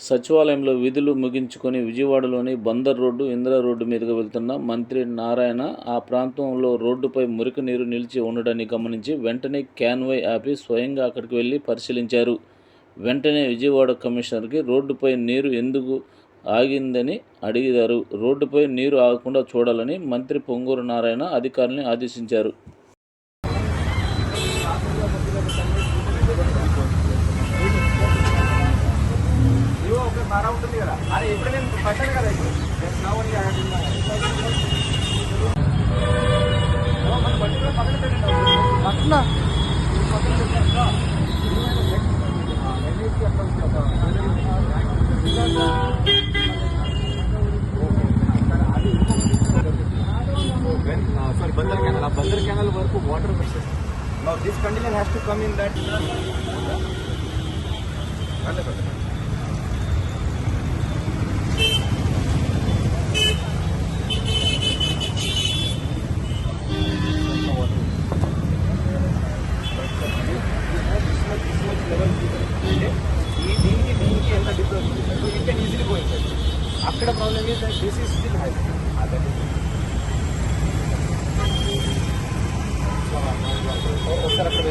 సచివాలయంలో విధులు ముగించుకొని విజయవాడలోని బందర్ రోడ్డు ఇందిరా రోడ్డు మీదుగా వెళ్తున్న మంత్రి నారాయణ ఆ ప్రాంతంలో రోడ్డుపై మురికి నీరు నిలిచి ఉండడాన్ని గమనించి వెంటనే క్యాన్వై ఆపి స్వయంగా అక్కడికి వెళ్ళి పరిశీలించారు. వెంటనే విజయవాడ కమిషనర్కి రోడ్డుపై నీరు ఎందుకు ఆగిందని అడిగారు. రోడ్డుపై నీరు ఆగకుండా చూడాలని మంత్రి పొంగూరు నారాయణ అధికారుల్ని ఆదేశించారు. బాగా ఉంటుంది కదా అరే ఇప్పుడు నేను పట్టాను కదా ఇప్పుడు Just now బందర్ కెనాల్ ఆ బందర్ కెనాల్ వరకు వాటర్ వచ్చేది Now this condition has to come in that. So you can easily go inside. After the problem is that this is still high. o, o